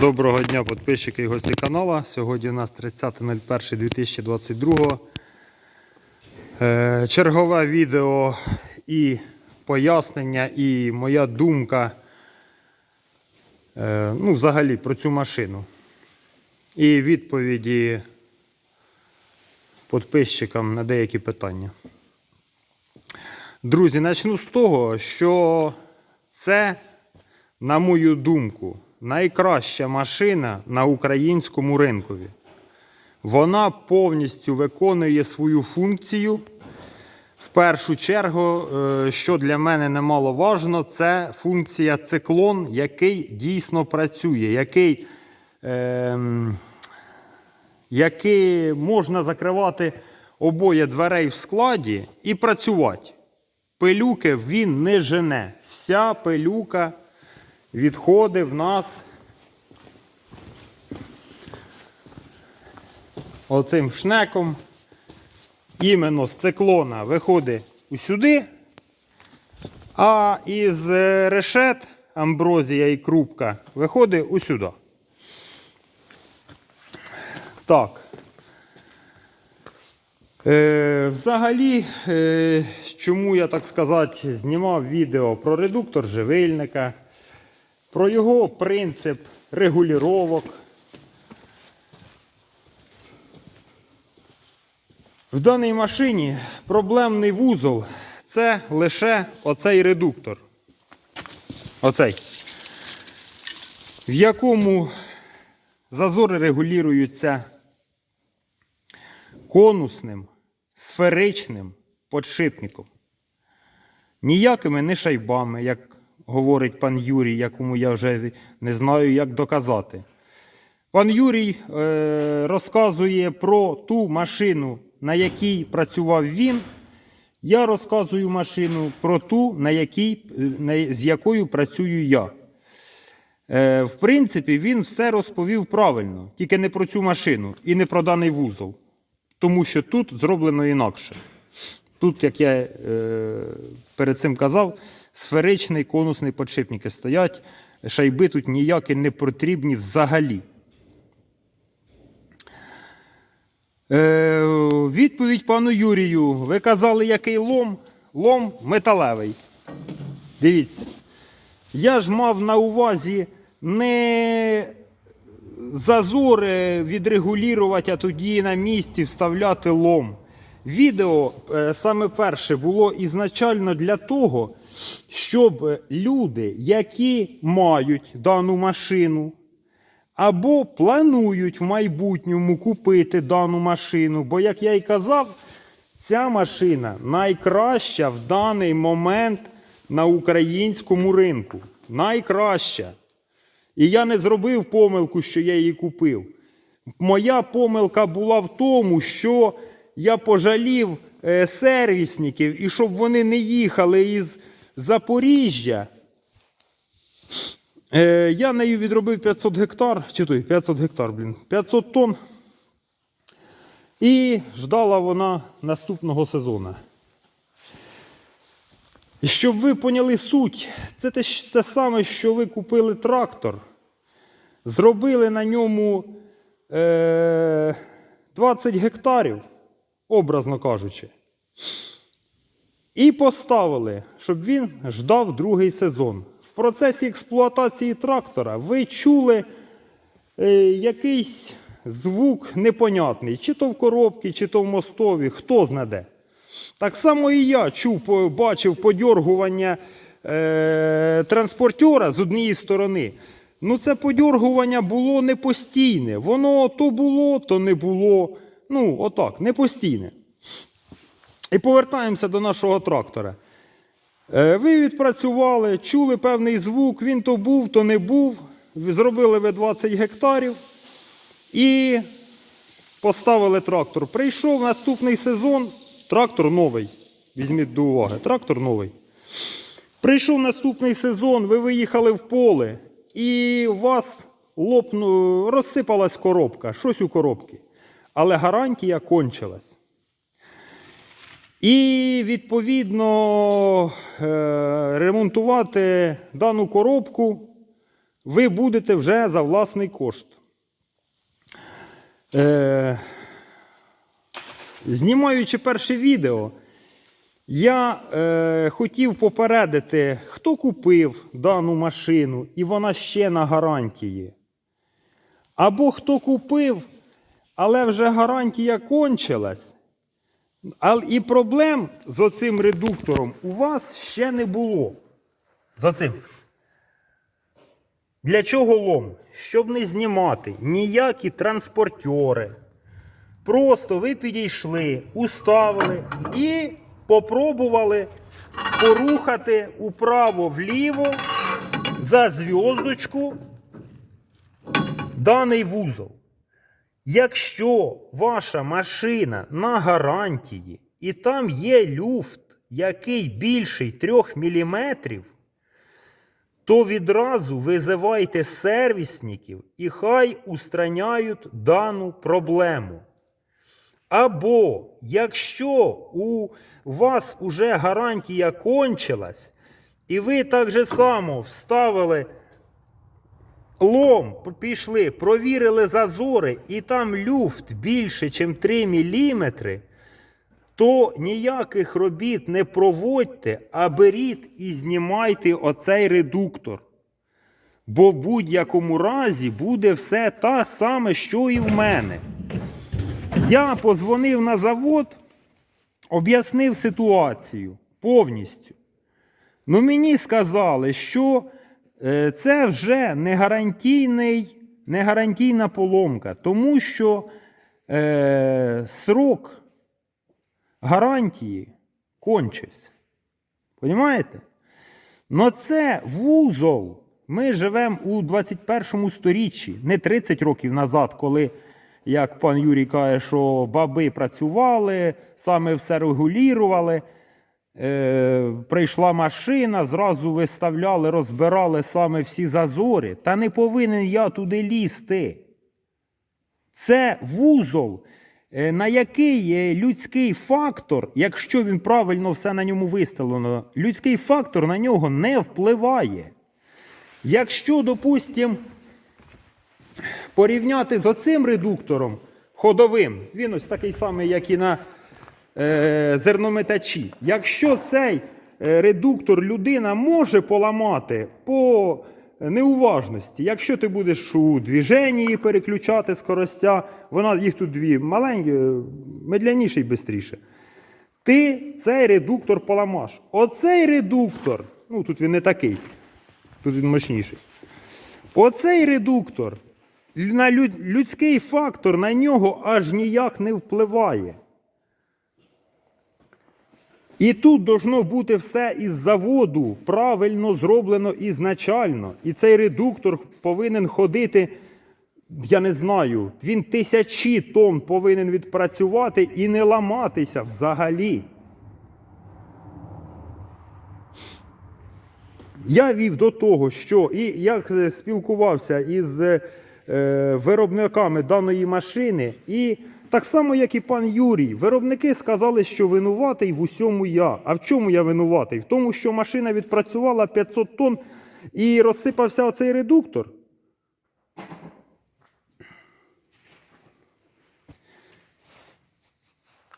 Доброго дня, підписчики і гості каналу. Сьогодні у нас 30.01.2022. Е, Чергове відео і пояснення, і моя думка е, ну, взагалі про цю машину. І відповіді підписчикам на деякі питання. Друзі, почну з того, що це, на мою думку, найкраща машина на українському ринкові. Вона повністю виконує свою функцію. В першу чергу, е, що для мене немаловажно, це функція циклон, який дійсно працює, який, ем, який можна закривати обоє дверей в складі і працювати. Пилюки він не жене. Вся пилюка відходить в нас оцим шнеком. Іменно з циклона виходить усюди, а із е, решет амброзія і крупка виходить усюди. Так. Е, взагалі, е, чому я так сказати, знімав відео про редуктор живильника, про його принцип регулювання. В даній машині проблемний вузол це лише оцей редуктор. Оцей. В якому зазори регулюються конусним, сферичним подшипником. Ніякими не шайбами, як говорить пан Юрій, якому я вже не знаю, як доказати. Пан Юрій е, розказує про ту машину, на якій працював він. Я розказую машину про ту, на якій, на, з якою працюю я. Е, в принципі, він все розповів правильно, тільки не про цю машину і не про даний вузол. Тому що тут зроблено інакше. Тут, як я е, перед цим казав, сферичний конусний подшипники стоять, шайби тут ніякі не потрібні взагалі. Е, відповідь пану Юрію. Ви казали, який лом? Лом металевий. Дивіться. Я ж мав на увазі не зазори відрегулювати, а тоді на місці вставляти лом. Відео е, саме перше було ізначально для того, щоб люди, які мають дану машину, або планують в майбутньому купити дану машину. Бо, як я й казав, ця машина найкраща в даний момент на українському ринку. Найкраща. І я не зробив помилку, що я її купив. Моя помилка була в тому, що я пожалів е, сервісників, і щоб вони не їхали із Запоріжжя. Е, я нею відробив 500 гектар, чи той 500 гектар, блін, 500 тонн. І ждала вона наступного сезону. Щоб ви поняли суть, це те, те саме, що ви купили трактор, зробили на ньому е, 20 гектарів, образно кажучи. І поставили, щоб він ждав другий сезон. В процесі експлуатації трактора ви чули е, якийсь звук непонятний, чи то в коробці, чи то в мостові, хто знаде. Так само і я чув, бачив подьоргування е, транспортера з однієї сторони. Ну, це подьоргування було не постійне. Воно то було, то не було. Ну, отак, не постійне. І повертаємося до нашого трактора. Е, Ви відпрацювали, чули певний звук, він то був, то не був. Зробили ви 20 гектарів і поставили трактор. Прийшов наступний сезон, трактор новий. Візьміть до уваги, трактор новий. Прийшов наступний сезон, ви виїхали в поле, і у вас лопну, розсипалась коробка, щось у коробці. Але гарантія кончилась. І відповідно е, ремонтувати дану коробку ви будете вже за власний кошт. Е, знімаючи перше відео, я е, хотів попередити, хто купив дану машину і вона ще на гарантії. Або хто купив, але вже гарантія кончилась. Але і проблем з оцим редуктором у вас ще не було. З оцим. Для чого лом? Щоб не знімати ніякі транспортери. Просто ви підійшли, уставили і попробували порухати управо-вліво за зв'язочку даний вузол. Якщо ваша машина на гарантії і там є люфт, який більший 3 мм, то відразу визивайте сервісників і хай устраняють дану проблему. Або якщо у вас уже гарантія кончилась, і ви так же само вставили лом, пішли, провірили зазори, і там люфт більше, ніж 3 мм, то ніяких робіт не проводьте, а беріть і знімайте оцей редуктор. Бо в будь-якому разі буде все те саме, що і в мене. Я позвонив на завод, об'яснив ситуацію повністю. Ну мені сказали, що це вже не, гарантійний, не гарантійна поломка, тому що е, срок гарантії кончився. Понімаєте? Но це вузол. Ми живемо у 21 сторіччі, не 30 років назад, коли, як пан Юрій каже, що баби працювали, саме все регулювали. Е, прийшла машина, зразу виставляли, розбирали саме всі зазори. Та не повинен я туди лізти. Це вузол, е, на який людський фактор, якщо він правильно все на ньому виставлено, людський фактор на нього не впливає. Якщо, допустимо, порівняти з оцим редуктором ходовим, він ось такий самий, як і на зернометачі. Якщо цей е, редуктор людина може поламати по неуважності, якщо ти будеш у движенні переключати скоростя, вона їх тут дві маленькі, медляніше і швидше. Ти цей редуктор поламаш. Оцей редуктор, ну тут він не такий, тут він мощніший. Оцей редуктор, на людський фактор на нього аж ніяк не впливає. І тут должно бути все із заводу правильно зроблено ізначально. І цей редуктор повинен ходити, я не знаю, він тисячі тонн повинен відпрацювати і не ламатися взагалі. Я вів до того, що і як спілкувався із е, виробниками даної машини, і так само, як і пан Юрій, виробники сказали, що винуватий в усьому я. А в чому я винуватий? В тому, що машина відпрацювала 500 тонн і розсипався оцей редуктор.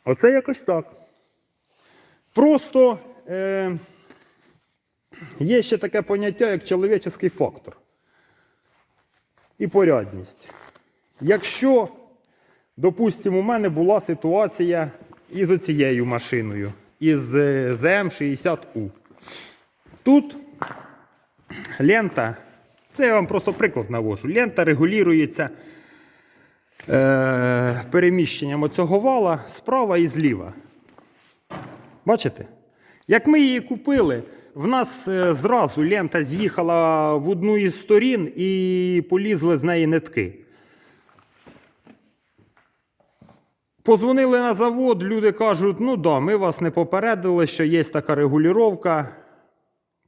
Оце якось так. Просто. Е, Є ще таке поняття, як чоловічий фактор і порядність. Якщо, допустимо, у мене була ситуація із оцією машиною, із е, ЗМ-60У. Тут лента, це я вам просто приклад навожу. Лента регулюється е, переміщенням оцього вала справа і зліва. Бачите? Як ми її купили, в нас е, зразу лента з'їхала в одну із сторін і полізли з неї нитки. Позвонили на завод, люди кажуть, ну да, ми вас не попередили, що є така регулювання.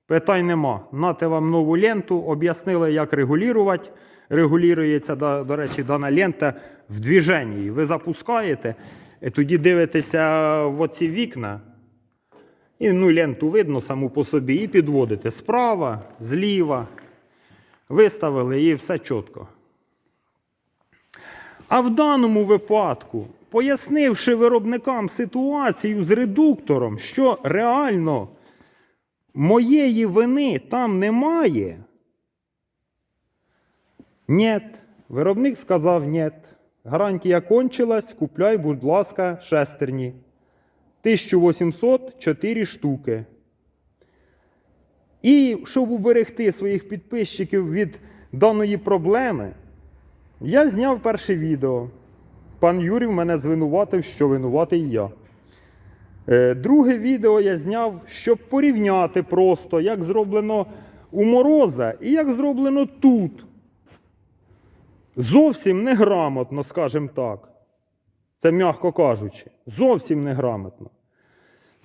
Питань нема. Нате вам нову ленту, об'яснили, як регулювати. Регулюється, до, до речі, дана лента в движенні. Ви запускаєте, і тоді дивитеся в оці вікна. І ну, ленту видно саму по собі, і підводите справа, зліва, виставили і все чітко. А в даному випадку, пояснивши виробникам ситуацію з редуктором, що реально моєї вини там немає. Нєт. Виробник сказав нєт. Гарантія кончилась, купляй, будь ласка, шестерні. 1804 штуки. І щоб уберегти своїх підписчиків від даної проблеми, я зняв перше відео. Пан Юрій мене звинуватив, що винуватий я. Е, Друге відео я зняв, щоб порівняти просто, як зроблено у Мороза і як зроблено тут. Зовсім неграмотно, скажімо так. Це м'яко кажучи. Зовсім неграмотно.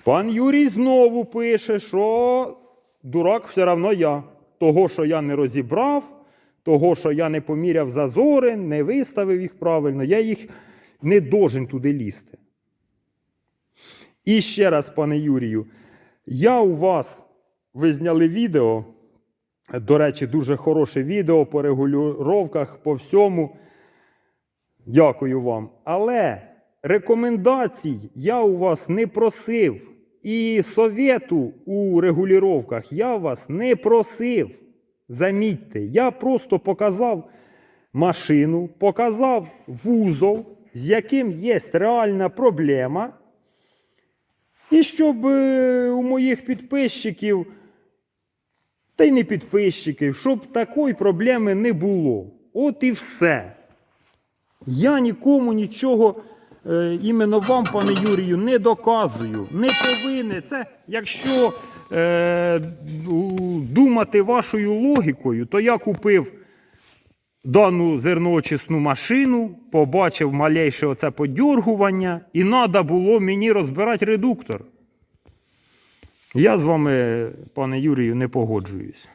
Пан Юрій знову пише, що дурак все одно я. Того, що я не розібрав, того, що я не поміряв зазори, не виставив їх правильно, я їх не должен туди лізти. І ще раз, пане Юрію, я у вас, ви зняли відео, до речі, дуже хороше відео по регулюровках, по всьому. Дякую вам. Але рекомендацій я у вас не просив. І совету у регулюровках я вас не просив. Замітьте, я просто показав машину, показав вузол, з яким є реальна проблема. І щоб е, у моїх підписчиків, та й не підписчиків, щоб такої проблеми не було. От і все. Я нікому нічого, е, іменно вам, пане Юрію, не доказую, не повинен. Це якщо е, думати вашою логікою, то я купив дану зерноочисну машину, побачив малейше оце подьоргування, і треба було мені розбирати редуктор. Я з вами, пане Юрію, не погоджуюсь.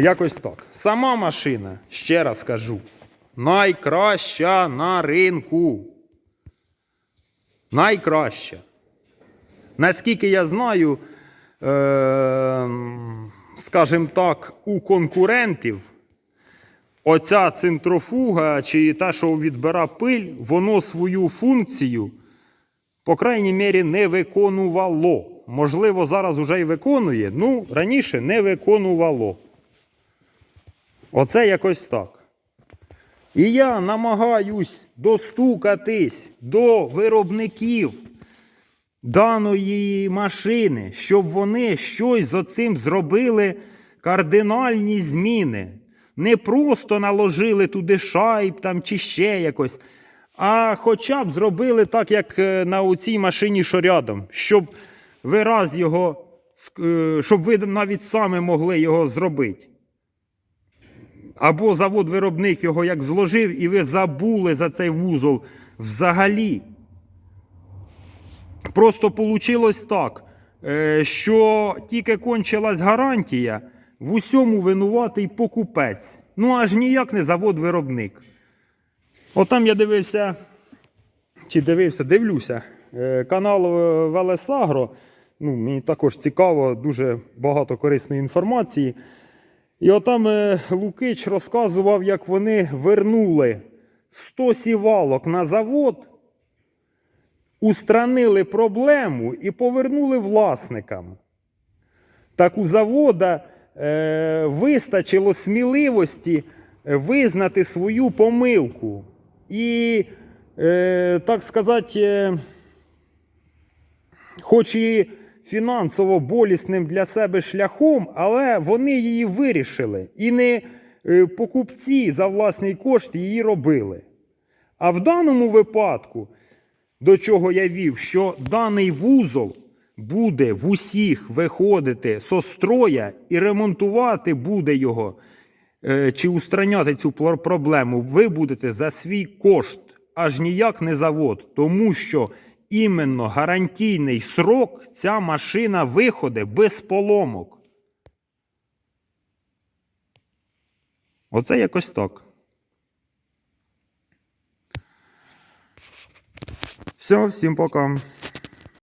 Якось так. Сама машина, ще раз кажу, найкраща на ринку. Найкраща. Наскільки я знаю, е, скажімо так, у конкурентів оця центрофуга чи те, що відбира пиль, воно свою функцію, по крайній мірі, не виконувало. Можливо, зараз уже й виконує, ну, раніше не виконувало. Оце якось так. І я намагаюсь достукатись до виробників даної машини, щоб вони щось з оцим зробили кардинальні зміни. Не просто наложили туди шайб там чи ще якось, а хоча б зробили так, як е, на оцій машині, що рядом, щоб ви раз його, е, щоб ви навіть саме могли його зробити. Або завод-виробник його як зложив, і ви забули за цей вузол взагалі. Просто вийшло так, е, що тільки кончилась гарантія, в усьому винуватий покупець. Ну аж ніяк не завод-виробник. Отам я дивився, чи дивився, дивлюся, е, канал е, Велесагро. Ну, мені також цікаво, дуже багато корисної інформації. І отам Лукич розказував, як вони вернули 100 сівалок на завод, устранили проблему і повернули власникам. Так у завода е, вистачило сміливості е, визнати свою помилку. І, е, так сказати, е, хоч і фінансово болісним для себе шляхом, але вони її вирішили. І не е, покупці за власний кошт її робили. А в даному випадку, до чого я вів, що даний вузол буде в усіх виходити со строя і ремонтувати буде його е, чи устраняти цю проблему, ви будете за свій кошт, аж ніяк не завод, тому що іменно гарантійний срок ця машина виходить без поломок. Оце якось так. Все, всім пока.